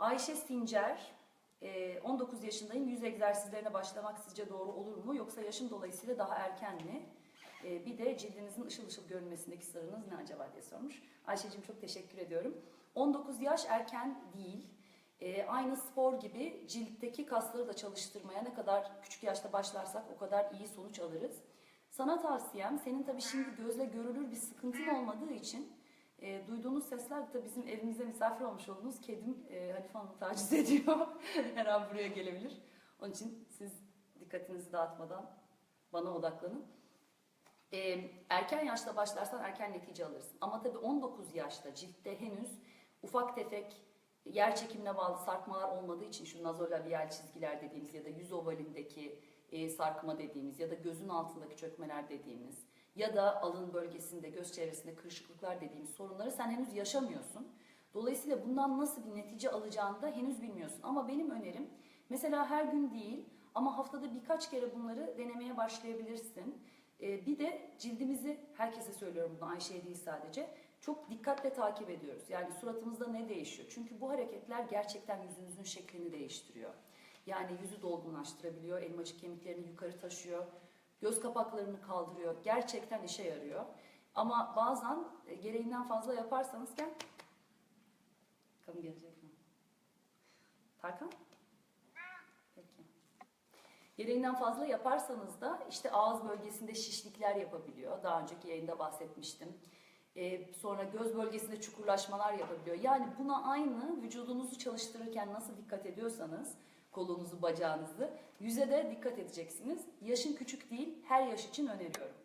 Ayşe Sincer, e, 19 yaşındayım. Yüz egzersizlerine başlamak sizce doğru olur mu? Yoksa yaşım dolayısıyla daha erken mi? E, Bir de cildinizin ışıl ışıl görünmesindeki sırrınız ne acaba diye sormuş. Ayşe'cim çok teşekkür ediyorum. 19 yaş erken değil. E, aynı spor gibi ciltteki kasları da çalıştırmaya ne kadar küçük yaşta başlarsak o kadar iyi sonuç alırız. Sana tavsiyem, senin tabii şimdi gözle görülür bir sıkıntın olmadığı için e, duyduğunuz sesler de bizim evimize misafir olmuş olduğunuz kedim e, Hanife Hanım'ı taciz ediyor. Her an buraya gelebilir. Onun için siz dikkatinizi dağıtmadan bana odaklanın. E, erken yaşta başlarsan erken netice alırsın. Ama tabii 19 yaşta ciltte henüz ufak tefek yer çekimine bağlı sarkmalar olmadığı için şu nazolabial çizgiler dediğimiz ya da yüz ovalindeki e, sarkma dediğimiz ya da gözün altındaki çökmeler dediğimiz ya da alın bölgesinde, göz çevresinde kırışıklıklar dediğimiz sorunları sen henüz yaşamıyorsun. Dolayısıyla bundan nasıl bir netice alacağını da henüz bilmiyorsun. Ama benim önerim mesela her gün değil ama haftada birkaç kere bunları denemeye başlayabilirsin. Ee, bir de cildimizi, herkese söylüyorum bunu Ayşe'ye değil sadece, çok dikkatle takip ediyoruz. Yani suratımızda ne değişiyor? Çünkü bu hareketler gerçekten yüzünüzün şeklini değiştiriyor. Yani yüzü dolgunlaştırabiliyor, elmacık kemiklerini yukarı taşıyor, göz kapaklarını kaldırıyor. Gerçekten işe yarıyor. Ama bazen e, gereğinden fazla yaparsanız gel. Bakalım gelecek mi? Tarkan? Peki. Gereğinden fazla yaparsanız da işte ağız bölgesinde şişlikler yapabiliyor. Daha önceki yayında bahsetmiştim. Ee, sonra göz bölgesinde çukurlaşmalar yapabiliyor. Yani buna aynı vücudunuzu çalıştırırken nasıl dikkat ediyorsanız kolunuzu, bacağınızı yüze de dikkat edeceksiniz. Yaşın küçük değil, her yaş için öneriyorum.